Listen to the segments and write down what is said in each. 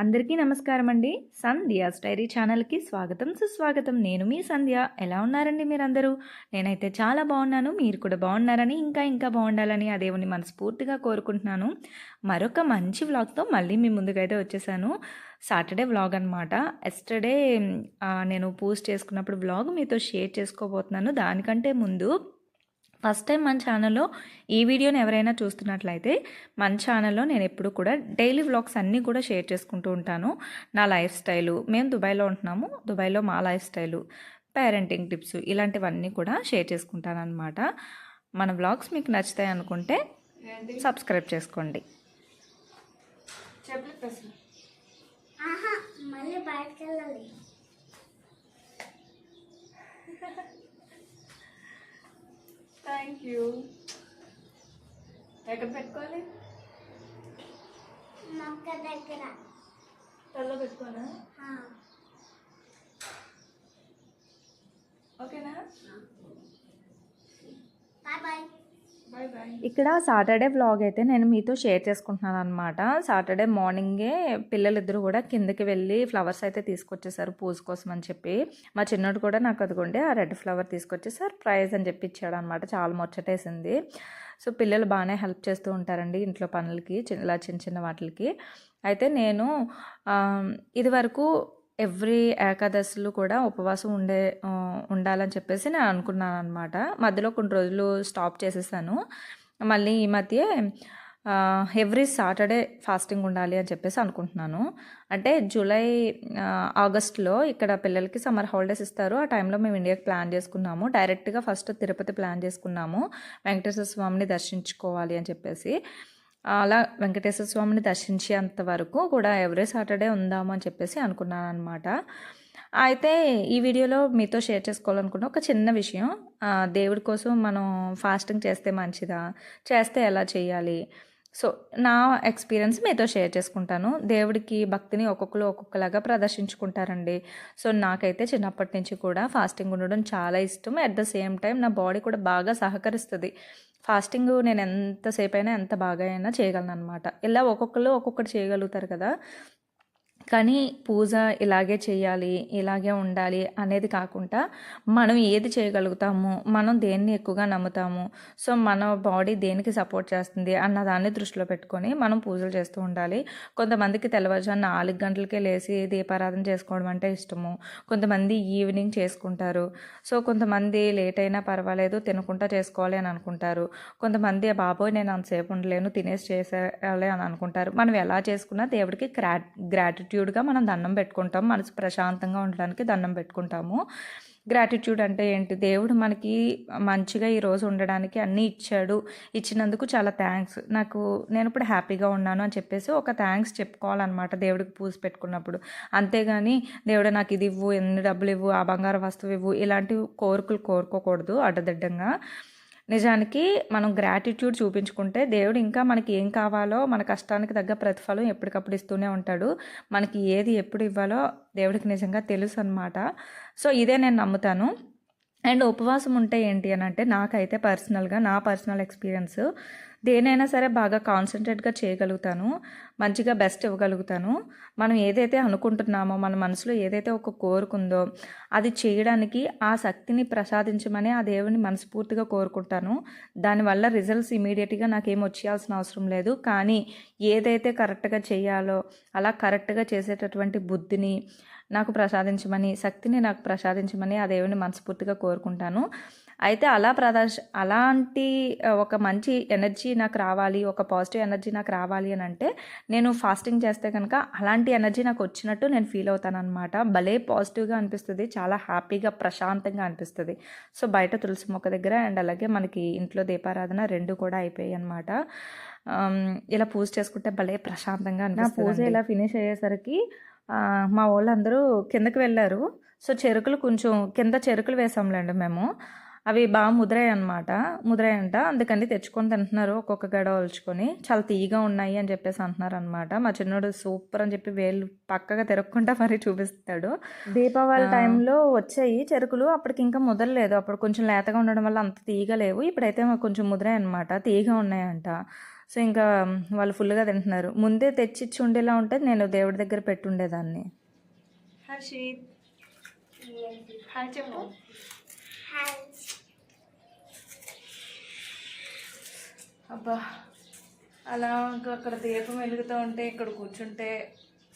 అందరికీ నమస్కారం అండి. సంధ్య స్టైరీ ఛానల్కి స్వాగతం సుస్వాగతం. నేను మీ సంధ్య. ఎలా ఉన్నారండి మీరందరూ? నేనైతే చాలా బాగున్నాను. మీరు కూడా బాగున్నారని ఇంకా ఇంకా బాగుండాలని ఆ దేవుని మనస్ఫూర్తిగా కోరుకుంటున్నాను. మరొక మంచి వ్లాగ్తో మళ్ళీ మీ ముందుకైతే వచ్చేసాను. సాటర్డే వ్లాగ్ అనమాట ఎస్టర్డే నేను పోస్ట్ చేసుకున్నప్పుడు వ్లాగ్ మీతో షేర్ చేసుకోబోతున్నాను. దానికంటే ముందు ఫస్ట్ టైం మన ఛానల్లో ఈ వీడియోని ఎవరైనా చూస్తున్నట్లయితే మన ఛానల్లో నేను ఎప్పుడు కూడా డైలీ వ్లాగ్స్ అన్నీ కూడా షేర్ చేసుకుంటూ ఉంటాను. నా లైఫ్ స్టైలు మేము దుబాయ్లో ఉంటున్నాము. దుబాయ్లో మా లైఫ్ స్టైలు పేరెంటింగ్ టిప్స్ ఇలాంటివన్నీ కూడా షేర్ చేసుకుంటాను అనమాట మన వ్లాగ్స్ మీకు నచ్చుతాయి అనుకుంటే సబ్స్క్రైబ్ చేసుకోండి. ఆహా మళ్ళీ బయటకు వెళ్ళాలి. థ్యాంక్ యూ ఎక్కడ పెట్టుకోవాలి? మొక్క దగ్గర. తల్లో పెట్టుకోనా ఆ, ఓకేనా? Bye bye. ఇక్కడ సాటర్డే వ్లాగ్ అయితే నేను మీతో షేర్ చేసుకుంటున్నాను అనమాట సాటర్డే మార్నింగే పిల్లలిద్దరూ కూడా కిందకి వెళ్ళి ఫ్లవర్స్ అయితే తీసుకొచ్చేసారు పూజ కోసం అని చెప్పి. మా చిన్నోడు కూడా నాకు అదిగోండి ఆ రెడ్ ఫ్లవర్ తీసుకొచ్చి సర్ప్రైజ్ అని చెప్పి ఇచ్చాడు అనమాట చాలా ముచ్చటేసింది. సో పిల్లలు బాగానే హెల్ప్ చేస్తూ ఉంటారండి ఇంట్లో పనులకి ఇలా చిన్న చిన్న వాటికి అయితే నేను ఇదివరకు ఇది వరకు ఎవ్రీ ఏకాదశులు కూడా ఉపవాసం ఉండే ఉండాలని చెప్పేసి నేను అనుకున్నాను అనమాట మధ్యలో కొన్ని రోజులు స్టాప్ చేసేసాను. మళ్ళీ ఈ మధ్య ఎవ్రీ సాటర్డే ఫాస్టింగ్ ఉండాలి అని చెప్పేసి అనుకుంటున్నాను. అంటే జూలై ఆగస్ట్లో ఇక్కడ పిల్లలకి సమ్మర్ హాలిడేస్ ఇస్తారు. ఆ టైంలో మేము ఇండియాకి ప్లాన్ చేసుకున్నాము. డైరెక్ట్గా ఫస్ట్ తిరుపతి ప్లాన్ చేసుకున్నాము. వెంకటేశ్వర స్వామిని దర్శించుకోవాలి అని చెప్పేసి. అలా వెంకటేశ్వర స్వామిని దర్శించేంత వరకు కూడా ఎవరీ సాటర్డే ఉందాము అని చెప్పేసి అనుకున్నాను అనమాట అయితే ఈ వీడియోలో మీతో షేర్ చేసుకోవాలనుకున్న ఒక చిన్న విషయం దేవుడి కోసం మనం ఫాస్టింగ్ చేస్తే మంచిదా? చేస్తే ఎలా చేయాలి? సో నా ఎక్స్పీరియన్స్ మీతో షేర్ చేసుకుంటాను. దేవుడికి భక్తిని ఒక్కొక్కరు ఒక్కొక్కలాగా ప్రదర్శించుకుంటారండి. సో నాకైతే చిన్నప్పటి నుంచి కూడా ఫాస్టింగ్ ఉండడం చాలా ఇష్టం. అట్ ద సేమ్ టైం నా బాడీ కూడా బాగా సహకరిస్తుంది. ఫాస్టింగ్ నేను ఎంతసేపు అయినా ఎంత బాగా అయినా చేయగలను అనమాట ఇలా ఒక్కొక్కరు ఒక్కొక్కటి చేయగలుగుతారు కదా. కానీ పూజ ఇలాగే చేయాలి ఇలాగే ఉండాలి అనేది కాకుండా మనం ఏది చేయగలుగుతాము మనం దేన్ని ఎక్కువగా నమ్ముతాము సో మన బాడీ దేనికి సపోర్ట్ చేస్తుంది అన్న దాన్ని దృష్టిలో పెట్టుకొని మనం పూజలు చేస్తూ ఉండాలి. కొంతమందికి తెల్లవారుజాము నాలుగు గంటలకే లేచి దీపారాధన చేసుకోవడం అంటే ఇష్టము. కొంతమంది ఈవినింగ్ చేసుకుంటారు. సో కొంతమంది లేట్ అయినా పర్వాలేదు తినకుండా చేసుకోవాలి అని అనుకుంటారు. కొంతమంది బాబోయ్ నేను అంతసేపు ఉండలేను తినేసి చేసేయాలి అని అనుకుంటారు. మనం ఎలా చేసుకున్నా దేవుడికి గ్రా గ్రాటిట్యూడ్గా మనం దండం పెట్టుకుంటాం. మనసు ప్రశాంతంగా ఉండడానికి దండం పెట్టుకుంటాము. గ్రాటిట్యూడ్ అంటే ఏంటి? దేవుడు మనకి మంచిగా ఈరోజు ఉండడానికి అన్నీ ఇచ్చాడు. ఇచ్చినందుకు చాలా థ్యాంక్స్. నాకు నేను ఇప్పుడు హ్యాపీగా ఉన్నాను అని చెప్పేసి ఒక థ్యాంక్స్ చెప్పుకోవాలన్నమాట దేవుడికి పూజ పెట్టుకున్నప్పుడు. అంతేగాని దేవుడు నాకు ఇది ఇవ్వు ఎన్ని డబ్బులు ఇవ్వు ఆ బంగారు వస్తువు ఇవ్వు ఇలాంటి కోరికలు కోరుకోకూడదు అడ్డదిడ్డంగా. నిజానికి మనం గ్రాటిట్యూడ్ చూపించుకుంటే దేవుడు ఇంకా మనకి ఏం కావాలో మన కష్టానికి తగ్గ ప్రతిఫలం ఎప్పటికప్పుడు ఇస్తూనే ఉంటాడు. మనకి ఏది ఎప్పుడు ఇవ్వాలో దేవుడికి నిజంగా తెలుసు అనమాట సో ఇదే నేను నమ్ముతాను. అండ్ ఉపవాసం ఉంటే ఏంటి అని అంటే నాకైతే పర్సనల్గా నా పర్సనల్ ఎక్స్పీరియన్స్ దేనైనా సరే బాగా కాన్సన్ట్రేట్గా చేయగలుగుతాను మంచిగా బెస్ట్ ఇవ్వగలుగుతాను. మనం ఏదైతే అనుకుంటున్నామో మన మనసులో ఏదైతే ఒక కోరుకుందో అది చేయడానికి ఆ శక్తిని ప్రసాదించమని ఆ దేవుని మనస్ఫూర్తిగా కోరుకుంటాను. దానివల్ల రిజల్ట్స్ ఇమీడియట్గా నాకేం వచ్చేయాల్సిన అవసరం లేదు. కానీ ఏదైతే కరెక్ట్గా చేయాలో అలా కరెక్ట్గా చేసేటటువంటి బుద్ధిని నాకు ప్రసాదించమని శక్తిని నాకు ప్రసాదించమని ఆ దేవుని మనస్ఫూర్తిగా కోరుకుంటాను. అయితే అలా ప్రదర్శ అలాంటి ఒక మంచి ఎనర్జీ నాకు రావాలి ఒక పాజిటివ్ ఎనర్జీ నాకు రావాలి అని అంటే నేను ఫాస్టింగ్ చేస్తే కనుక అలాంటి ఎనర్జీ నాకు వచ్చినట్టు నేను ఫీల్ అవుతాను అనమాట భలే పాజిటివ్గా అనిపిస్తుంది చాలా హ్యాపీగా ప్రశాంతంగా అనిపిస్తుంది. సో బయట తులసి మొక్క దగ్గర అండ్ అలాగే మనకి ఇంట్లో దీపారాధన రెండు కూడా అయిపోయాయి అనమాట ఇలా పూజ చేసుకుంటే భలే ప్రశాంతంగా నా పూజ ఇలా ఫినిష్ అయ్యేసరికి మా వాళ్ళందరూ కిందకి వెళ్ళారు. సో చెరుకులు కొంచెం కింద చెరుకులు వేసాంలేండి మేము. అవి బాగా ముదిరాయి అనమాట ముదిరాయంట. అందుకని తెచ్చుకొని తింటున్నారు ఒక్కొక్క గడ ఒలుచుకొని. చాలా తీయగా ఉన్నాయి అని చెప్పేసి అంటున్నారు అనమాట మా చిన్నోడు సూపర్ అని చెప్పి వేళ్ళు పక్కగా తిరగకుండా మరి చూపిస్తాడు. దీపావళి టైంలో వచ్చాయి చెరుకులు. అప్పటికి ఇంకా ముదరలేదు. అప్పుడు కొంచెం లేతగా ఉండడం వల్ల అంత తీయగా లేవు. ఇప్పుడైతే మాకు కొంచెం ముదిరాయి అనమాట తీయగా ఉన్నాయంట. సో ఇంకా వాళ్ళు ఫుల్గా తింటున్నారు. ముందే తెచ్చిచ్చి ఉండేలా ఉంటే నేను దేవుడి దగ్గర పెట్టుండేదాన్ని హర్షిత్. హాయ్ చెప్పు. హాయ్. అబ్బా అలా ఇంకా అక్కడ దీపం వెలుగుతూ ఉంటే ఇక్కడ కూర్చుంటే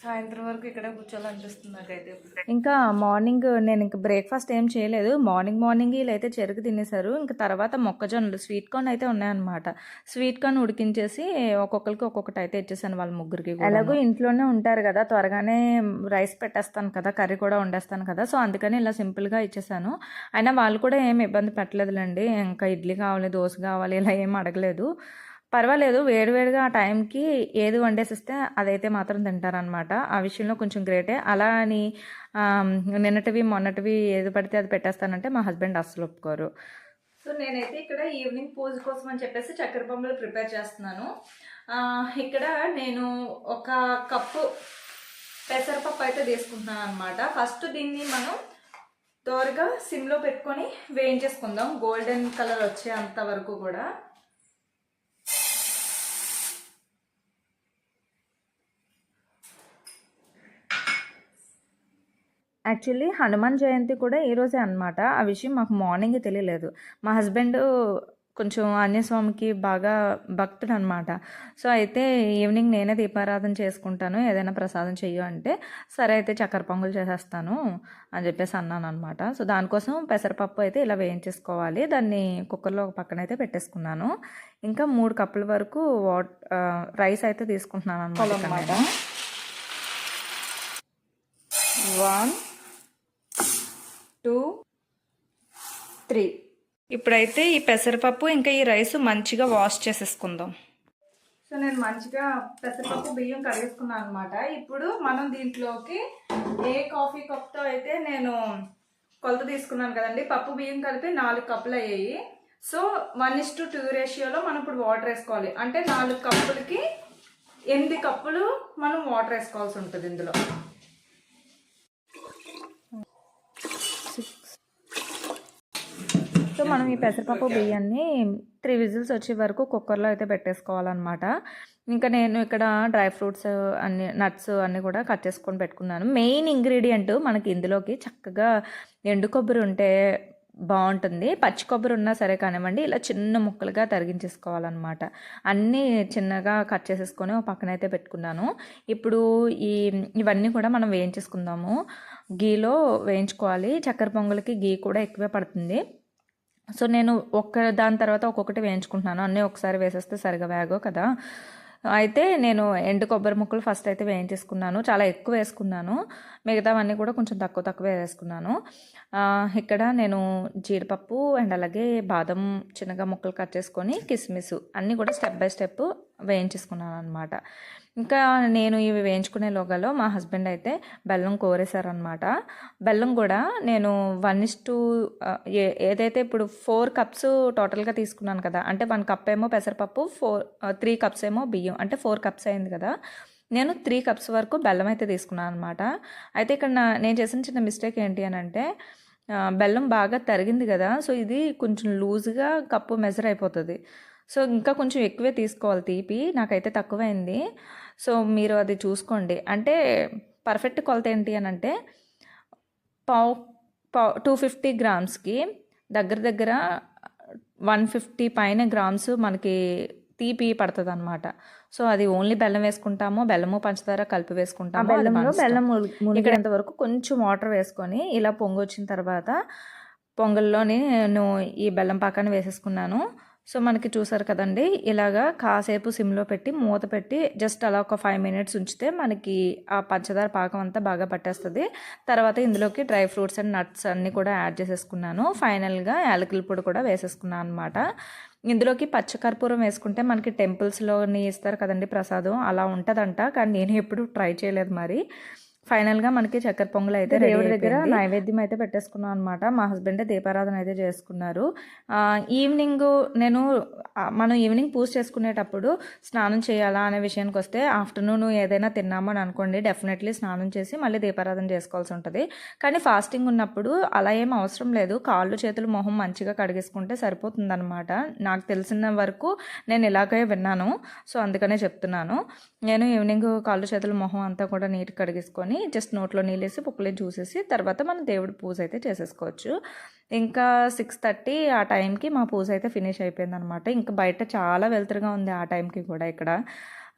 సాయంత్రం వరకు ఇక్కడ కూర్చోాలనిపిస్తుంది నాకైతే ఇంకా మార్నింగ్ నేను ఇంకా బ్రేక్ఫాస్ట్ ఏం చేయలేదు. మార్నింగ్ మార్నింగ్ వీళ్ళైతే చెరుకు తినేశారు. ఇంకా తర్వాత మొక్కజొన్నలు స్వీట్ కార్న్ అయితే ఉన్నాయన్నమాట. స్వీట్ కార్న్ ఉడికించేసి ఒక్కొక్కరికి ఒక్కొక్కటి అయితే ఇచ్చేసాను వాళ్ళ ముగ్గురికి ఎలాగో ఇంట్లోనే ఉంటారు కదా త్వరగానే రైస్ పెట్టేస్తాను కదా కర్రీ కూడా వండేస్తాను కదా సో అందుకని ఇలా సింపుల్గా ఇచ్చేసాను. అయినా వాళ్ళు కూడా ఏం ఇబ్బంది పెట్టలేదులేండి. ఇంకా ఇడ్లీ కావాలి దోశ కావాలి ఇలా ఏం అడగలేదు. పర్వాలేదు వేడివేడిగా ఆ టైంకి ఏది వండేసిస్తే అదైతే మాత్రం తింటారనమాట ఆ విషయంలో కొంచెం గ్రేటే. అలా అని నిన్నటివి మొన్నటివి ఏది పడితే అది పెట్టేస్తానంటే మా హస్బెండ్ అస్సలు ఒప్పుకోరు. సో నేనైతే ఇక్కడ ఈవినింగ్ పూజ కోసం అని చెప్పేసి చక్కెర పొంగలు ప్రిపేర్ చేస్తున్నాను. ఇక్కడ నేను ఒక కప్పు పెసరపప్పు అయితే తీసుకుంటున్నాను అనమాట ఫస్ట్ దీన్ని మనం దోరగా సిమ్లో పెట్టుకొని వేయించేసుకుందాం. గోల్డెన్ కలర్ వచ్చేంత వరకు కూడా. యాక్చువల్లీ హనుమాన్ జయంతి కూడా ఈరోజే అనమాట ఆ విషయం మాకు మార్నింగ్ తెలియలేదు. మా హస్బెండ్ కొంచెం ఆంజనేయస్వామికి బాగా భక్తుడు అనమాట సో అయితే ఈవినింగ్ నేనే దీపారాధన చేసుకుంటాను. ఏదైనా ప్రసాదం చెయ్యు అంటే సరే అయితే చక్కెర పొంగల్ చేసేస్తాను అని చెప్పేసి అన్నాను అనమాట సో దానికోసం పెసరపప్పు అయితే ఇలా వేయించేసుకోవాలి. దాన్ని కుక్కర్లో ఒక పక్కన అయితే పెట్టేసుకున్నాను. ఇంకా మూడు కప్పుల వరకు వాట్ రైస్ అయితే తీసుకుంటున్నాను అనమాట వన్ టూ త్రీ. ఇప్పుడైతే ఈ పెసరపప్పు ఇంకా ఈ రైస్ మంచిగా వాష్ చేసేసుకుందాం. సో నేను మంచిగా పెసరపప్పు బియ్యం కడిగేసుకున్నాను అనమాట ఇప్పుడు మనం దీంట్లోకి ఏ కాఫీ కప్తో అయితే నేను కొలత తీసుకున్నాను కదండి పప్పు బియ్యం కలిపి నాలుగు కప్పులు అయ్యాయి. So one is to two రేషియోలో మనం ఇప్పుడు వాటర్ వేసుకోవాలి. అంటే నాలుగు కప్పులకి ఎనిమిది కప్పులు మనం వాటర్ వేసుకోవాల్సి ఉంటుంది ఇందులో. మనం ఈ పెసరపప్పు బియ్యాన్ని త్రీ విజిల్స్ వచ్చే వరకు కుక్కర్లో అయితే పెట్టేసుకోవాలన్నమాట. ఇంకా నేను ఇక్కడ డ్రై ఫ్రూట్స్ అన్ని నట్స్ అన్నీ కూడా కట్ చేసుకొని పెట్టుకున్నాను. మెయిన్ ఇంగ్రీడియంట్ మనకి ఇందులోకి చక్కగా ఎండు కొబ్బరి ఉంటే బాగుంటుంది. పచ్చి కొబ్బరి ఉన్నా సరే కానివ్వండి ఇలా చిన్న ముక్కలుగా తరిగించేసుకోవాలన్నమాట. అన్నీ చిన్నగా కట్ చేసేసుకొని ఒక పక్కన అయితే పెట్టుకున్నాను. ఇప్పుడు ఈ ఇవన్నీ కూడా మనం వేయించేసుకుందాము. గీలో వేయించుకోవాలి. చక్కెర పొంగలికి గీ కూడా ఎక్కువే పడుతుంది. సో నేను ఒక్క దాని తర్వాత ఒక్కొక్కటి వేయించుకుంటున్నాను. అన్నీ ఒకసారి వేసేస్తే సరిగా వేగో కదా. అయితే నేను ఎండు కొబ్బరి ముక్కలు ఫస్ట్ అయితే వేయించేసుకున్నాను. చాలా ఎక్కువ వేసుకున్నాను. మిగతావన్నీ కూడా కొంచెం తక్కువ తక్కువ వేసుకున్నాను. ఇక్కడ నేను జీడిపప్పు అండ్ అలాగే బాదం చిన్నగా ముక్కలు కట్ చేసుకొని కిస్మిస్ అన్నీ కూడా స్టెప్ బై స్టెప్ వేయించేసుకున్నాను అనమాట ఇంకా నేను ఇవి వేయించుకునే లోగాలో మా హస్బెండ్ అయితే బెల్లం కోరేశారనమాట బెల్లం కూడా నేను వన్ ఇస్ టూ ఏదైతే ఇప్పుడు ఫోర్ కప్స్ టోటల్గా తీసుకున్నాను కదా అంటే వన్ కప్ ఏమో పెసరపప్పు ఫోర్ త్రీ కప్స్ ఏమో బియ్యం అంటే ఫోర్ కప్స్ అయింది కదా నేను త్రీ కప్స్ వరకు బెల్లం అయితే తీసుకున్నాను అనమాట అయితే ఇక్కడ నా నేను చేసిన చిన్న మిస్టేక్ ఏంటి అని అంటే బెల్లం బాగా తరిగింది కదా సో ఇది కొంచెం లూజ్గా కప్పు మెజర్ అయిపోతుంది. సో ఇంకా కొంచెం ఎక్కువే తీసుకోవాలి తీపి. నాకైతే తక్కువైంది. సో మీరు అది చూసుకోండి. అంటే పర్ఫెక్ట్ కొలత ఏంటి అని అంటే పావు పావు టూ ఫిఫ్టీ గ్రామ్స్కి దగ్గర దగ్గర వన్ ఫిఫ్టీ పైన గ్రామ్స్ మనకి తీపి పడుతుంది అనమాట సో అది ఓన్లీ బెల్లం వేసుకుంటాము బెల్లము పంచదార కలిపి వేసుకుంటాము. బెల్లం మునిగేంత వరకు కొంచెం వాటర్ వేసుకొని ఇలా పొంగి వచ్చిన తర్వాత పొంగల్లోని నేను ఈ బెల్లం పాకాన్ని వేసేసుకున్నాను. సో మనకి చూసారు కదండి ఇలాగా కాసేపు సిమ్లో పెట్టి మూత పెట్టి జస్ట్ అలా ఒక ఫైవ్ మినిట్స్ ఉంచితే మనకి ఆ పంచదార పాకం అంతా బాగా పట్టేస్తుంది. తర్వాత ఇందులోకి డ్రై ఫ్రూట్స్ అండ్ నట్స్ అన్నీ కూడా యాడ్ చేసేసుకున్నాను. ఫైనల్గా యాలకుల పొడి కూడా వేసేసుకున్నాను అనమాట ఇందులోకి పచ్చకర్పూరం వేసుకుంటే మనకి టెంపుల్స్లోని ఇస్తారు కదండి ప్రసాదం అలా ఉంటుందంట. కానీ నేను ఎప్పుడు ట్రై చేయలేదు మరి. ఫైనల్గా మనకి చక్కెర పొంగల్ అయితే దేవుడి దగ్గర. నైవేద్యం అయితే పెట్టేసుకున్నాం అనమాట మా హస్బెండ్ దీపారాధన అయితే చేసుకున్నారు. ఈవినింగ్ నేను మనం ఈవినింగ్ పూజ చేసుకునేటప్పుడు స్నానం చేయాలా అనే విషయానికి వస్తే ఆఫ్టర్నూన్ ఏదైనా తిన్నామని అనుకోండి డెఫినెట్లీ స్నానం చేసి మళ్ళీ దీపారాధన చేసుకోవాల్సి ఉంటుంది. కానీ ఫాస్టింగ్ ఉన్నప్పుడు అలా ఏం అవసరం లేదు. కాళ్ళు చేతులు మొహం మంచిగా కడిగేసుకుంటే సరిపోతుందన్నమాట. నాకు తెలిసిన వరకు నేను ఇలాగే విన్నాను. సో అందుకనే చెప్తున్నాను. నేను ఈవినింగ్ కాళ్ళు చేతులు మొహం అంతా కూడా నీట్ కడిగేసుకొని జస్ట్ నోట్లో నీళ్ళేసి పుక్కులే చూసేసి తర్వాత మనం దేవుడి పూజ అయితే చేసేసుకోవచ్చు. ఇంకా సిక్స్ థర్టీ ఆ టైంకి మా పూజ అయితే ఫినిష్ అయిపోయింది అనమాట ఇంకా బయట చాలా వెలుతురుగా ఉంది ఆ టైంకి కూడా ఇక్కడ.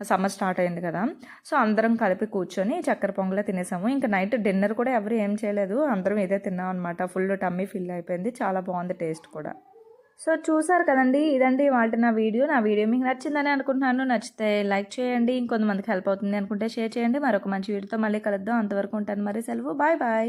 సమ్మర్ స్టార్ట్ అయింది కదా. సో అందరం కలిపి కూర్చొని చక్కెర పొంగలే తినేసాము. ఇంకా నైట్ డిన్నర్ కూడా ఎవరు ఏం చేయలేదు. అందరం ఇదే తిన్నాం అనమాట ఫుల్ టమ్మీ ఫిల్ అయిపోయింది. చాలా బాగుంది టేస్ట్ కూడా. సో చూసారు కదండి ఇదండి వాటి నా వీడియో. నా వీడియో మీకు నచ్చిందని అనుకుంటున్నాను. నచ్చితే లైక్ చేయండి. ఇంకొంతమందికి హెల్ప్ అవుతుంది అనుకుంటే షేర్ చేయండి. మరొక మంచి వీడియోతో మళ్ళీ కలుద్దాం. అంతవరకు ఉంటాను. మరి సెలవు. Bye bye.